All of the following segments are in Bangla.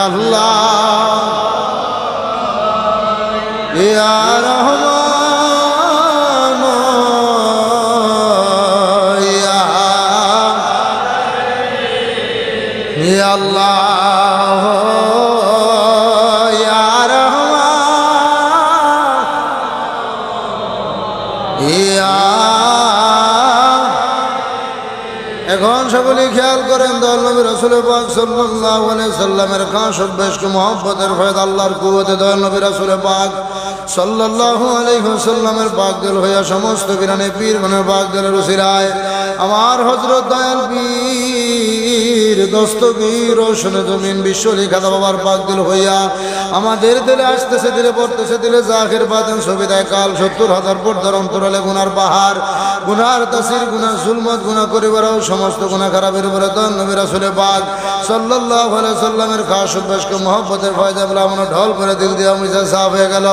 আল্লাহ এ রহমান এখন সকলে খেয়াল করেন দল রসুল পাক আলাইহি সাল্লামের খাস অভ্যাসকে মহব্বতের ফয়দ, আল্লাহর কুয়তে দল নবী রাসূল পাক সাল্লাল্লাহু আলাইহি সাল্লামের পাক দিল হইয়া সমস্ত বিরানে পীর গণের পাক দিলের উসিরায় আমার হজরত দয়াল পীর, দস্তগীর রোশন জমিন বিশ্ব লিখাদা বাবার পাক দিল হইয়া আমাদের দিলে আসতেছে, দিলে পড়তেছে, দিলে জাহের বাতেন সবিদায় কাল সত্তর হাজার পর্দার অন্তরালে গুনার পাহাড়, গুনার তাসির গুনা জুলমত গুনা করিবারও সমস্ত গুনা খারাপের উপরে তন নবী রাসূলে পাক আলাইহি সাল্লামের খাস অভ্যাসকে মহব্বতের ফয়দা বলে আমরা ঢল করে দিল দিয়ে মিজা সাফ হয়ে গেল।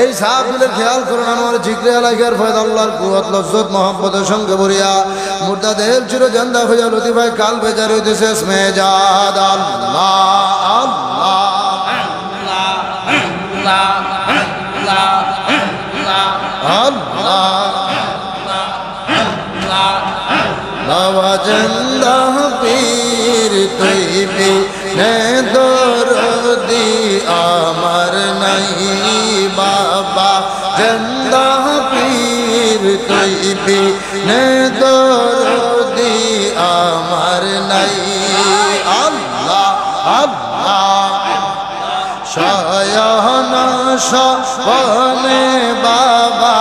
এই সাফ দিলে খেয়াল করুন আমার জিক্রে এলাকার ফয়দা, আল্লাহর কুয়াত, লজ্জত, মহব্বতের সঙ্গে ভরিয়া মুর্দা দেহের চির জান্দা হইয়া লতিফাই কাল বেজার হইতেছে স্মেজাদ আল্লাহ আল্লাহ আল্লাহ। বাবা চন্দা পীর দরদি আমার নাই বাবা সপনে বাবা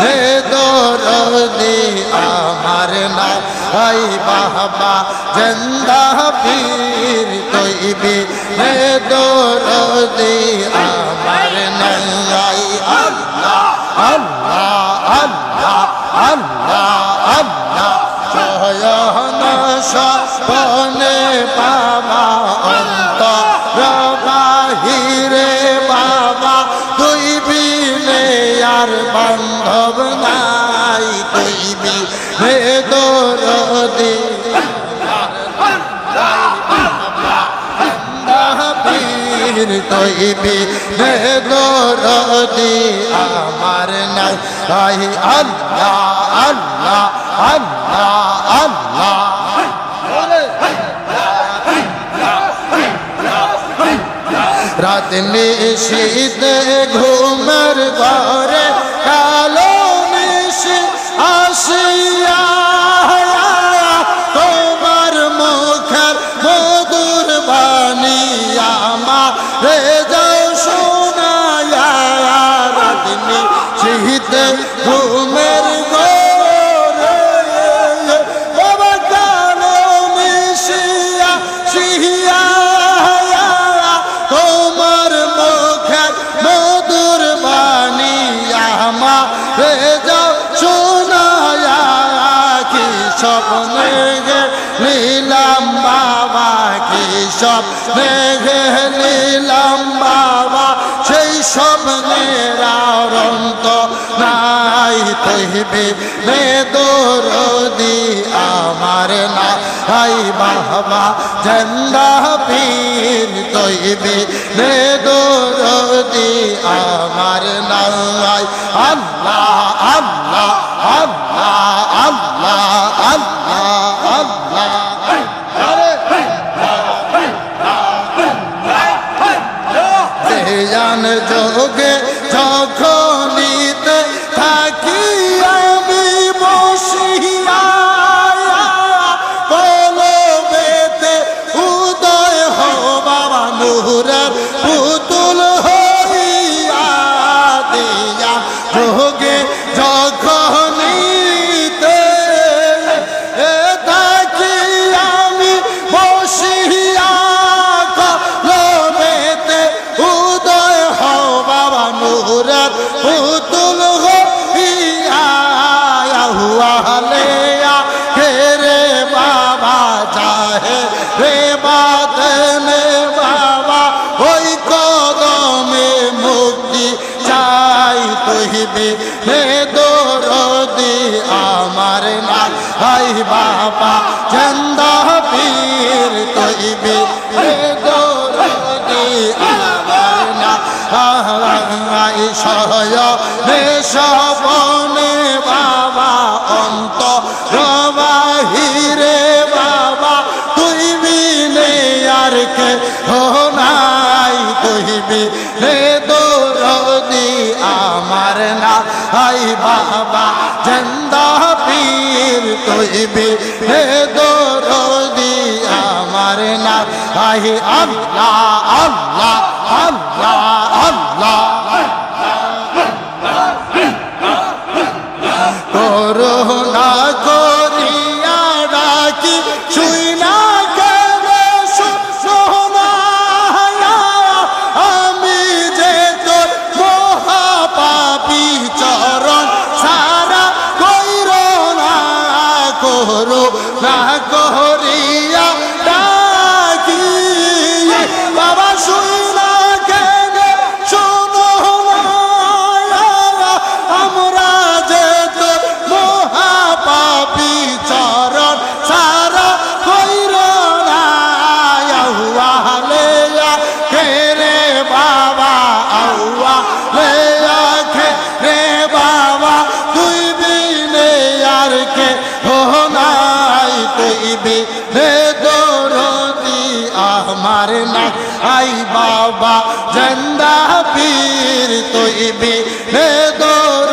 হে দরদি আমার না হাই বাবা জন্দা পীর তৈবি হে দরদি আমার নাই তুই বিনে দরদি। পীর তৈবি নে দরদি। আমার নাই তাই আল্লাহ আল্লাহ আল্লাহ আল্লাহ। রাত নিশীতে ঘুমের স্বপ্নে নীলাম বাবা, কি স্বপ্নে নীলাম বাবা? সেই স্বপ্নের আরন্ত নাই তৈবে বেদর দি আমার না হাই বাবা। জন্দা পীর তৈবে বেদর দি আমার নবী হে দোরদি, আমার না হাই বাবা, জেন্দা পীর তুইবি হে দোরদি, আমার না হাই আল্লাহ আল্লাহ আল্লাহ। আমার না আই বাবা, জন্দা পীর, তুই বি দোর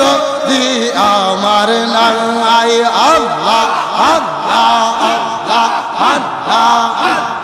দি আমার না আই আল্লাহ আল্লাহ আল্লাহ আল্লাহ আল্লাহ।